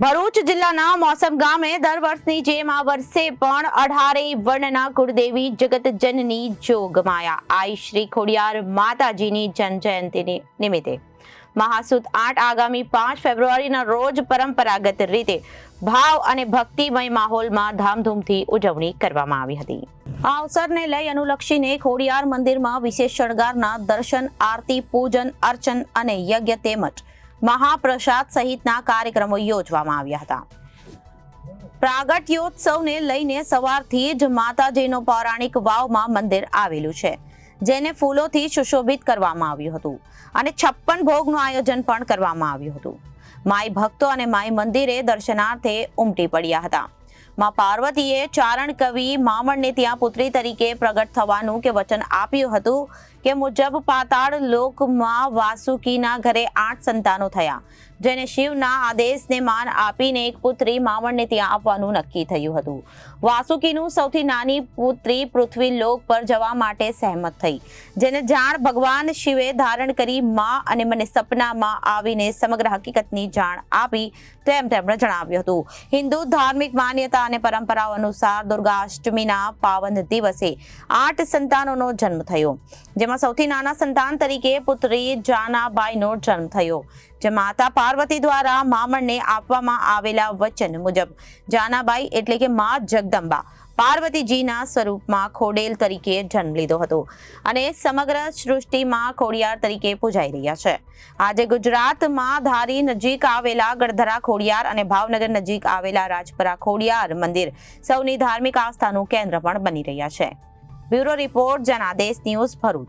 ભરૂચ જિલ્લાના મોસમ ગામે દર વર્ષની જેમ આ વર્ષે પણ અઢારે વર્ણના કુળદેવી જગતજનની જોગમાયા આઈ શ્રી ખોડિયાર માતાજીની જન્મજયંતિ નિમિત્તે. મહાસુદ આઠ આગામી પાંચ ફેબ્રુઆરીના રોજ પરંપરાગત રીતે ભાવ અને ભક્તિમય માહોલમાં ધામધૂમથી ઉજવણી કરવામાં આવી હતી. આ અવસરને લઈ અનુલક્ષીને ખોડિયાર મંદિરમાં વિશેષ શણગારના દર્શન, આરતી, પૂજન, અર્ચન અને યજ્ઞ તેમજ મહાપ્રસાદ સહિતના કાર્યક્રમો યોજવામાં આવ્યા હતા. પ્રાગટ્યોત્સવને લઈને સવારથી જ માતાજીનો પૌરાણિક વાવમાં મંદિર આવેલું છે, જેને ફૂલોથી સુશોભિત કરવામાં આવ્યું હતું અને છપ્પન ભોગનું આયોજન પણ કરવામાં આવ્યું હતું. માઈ ભક્તો અને માઈ મંદિરે દર્શનાર્થે ઉમટી પડ્યા હતા. માં પાર્વતીએ ચારણ કવિ મામણને ત્યાં પુત્રી તરીકે પ્રગટ થવાનું કે વચન આપ્યું હતું કે મુજબ પાતાળ લોકમાં વાસુકીના ઘરે આઠ સંતાનો થયા, જેને શિવના આદેશને માન આપીને એક પુત્રી મામણને ત્યાં આપવાનું નક્કી થયું હતું. વાસુકીનું સૌથી નાની પુત્રી પૃથ્વી લોક પર જવા માટે સહેમત થઈ, જેને જાણ ભગવાન શિવે ધારણ કરી મા અને મને સપનામાં આવીને સમગ્ર હકીકતની જાણ આપી તેમ તેમણે જણાવ્યું હતું. હિન્દુ ધાર્મિક માન્યતા અને પરંપરાઓ અનુસાર દુર્ગાષ્ટમીના પાવન દિવસે આઠ સંતાનોનો જન્મ થયો. જેમાં સૌથી નાના સંતાન તરીકે પુત્રી જાનાબાઈનો જન્મ થયો. જે માતા પાર્વતી દ્વારા મામણને આપવામાં આવેલા વચન મુજબ, જાનાબાઈ એટલે કે મા જગદંબા પાર્વતીજીના સ્વરૂપમાં ખોડેલ તરીકે જન્મ લીધો હતો અને સમગ્ર સૃષ્ટિમાં ખોડિયાર તરીકે પૂજાઈ રહ્યા છે. આજે ગુજરાતમાં ધારી નજીક આવેલા ગઢધરા ખોડિયાર અને ભાવનગર નજીક આવેલા રાજપરા ખોડિયાર મંદિર સૌની ધાર્મિક આસ્થાનું કેન્દ્ર પણ બની રહ્યા છે. Bureau report Janadesh news Bharuch.